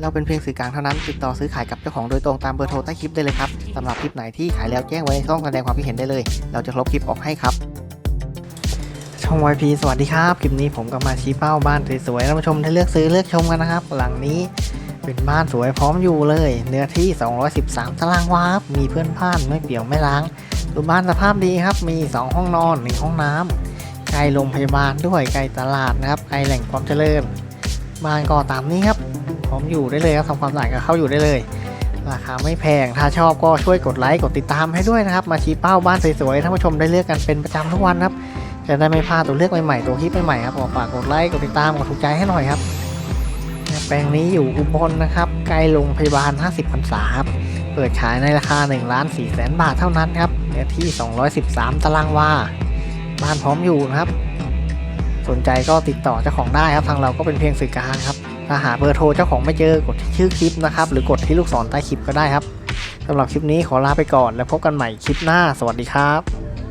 เราเป็นเพียงสื่อกลางเท่านั้น ติดต่อซื้อขายกับเจ้าของโดยตรงตามเบอร์โทรใต้คลิปได้เลยครับสำหรับคลิปไหนที่ขายแล้วแจ้งไว้ในช่องแสดงความคิดเห็นได้เลย เราจะลบคลิปออกให้ครับ ช่อง YP สวัสดีครับ คลิปนี้ผมก็มาชี้เป้าบ้านสวยๆท่านผู้ชมให้เลือกซื้อเลือกชมกันนะครับ หลังนี้เป็นบ้านสวยพร้อมอยู่เลย เนื้อที่ 213 ตารางวาครับมีเพื่อนบ้านไม่เปี่ยวไม่ล้างดูบ้านสภาพดีครับ มี 2 ห้องนอน 1 ห้องน้ำใกล้โรงพยาบาลด้วยใกล้ตลาดนะครับใกล้แหล่งความเจริญ บ้านก็ตามนี้ครับ ร้อมอยู่ได้เลยครับทำความสะอาดก็เข้าอยู่ได้เลย ราคาไม่แพง ถ้าชอบก็ช่วยกดไลค์กดติดตามให้ด้วยนะครับ มาชี้เป้าบ้านสวยๆท่านผู้ชมได้เลือกกันเป็นประจำทุกวันครับ จะได้ไม่พลาดตัวเลือกใหม่ๆตัวคลิปใหม่ๆครับฝากกดไลค์กดติดตามกดถูกใจให้หน่อยครับ แปลงนี้อยู่อุบลนะครับใกล้โรงพยาบาล 50พรรษาครับเปิดขายในราคา1ล้าน4แสนบาทเท่านั้นครับเนื้อที่ 213 ตารางวาบ้านพร้อมอยู่นะครับ สนใจก็ติดต่อเจ้าของได้ครับทางเราก็เป็นเพียงสื่อกลางครับถ้าหาเบอร์โทรเจ้าของไม่เจอกดที่ชื่อคลิปนะครับหรือกดที่ลูกศรใต้คลิปก็ได้ครับสำหรับคลิปนี้ขอลาไปก่อน แล้วพบกันใหม่คลิปหน้า สวัสดีครับ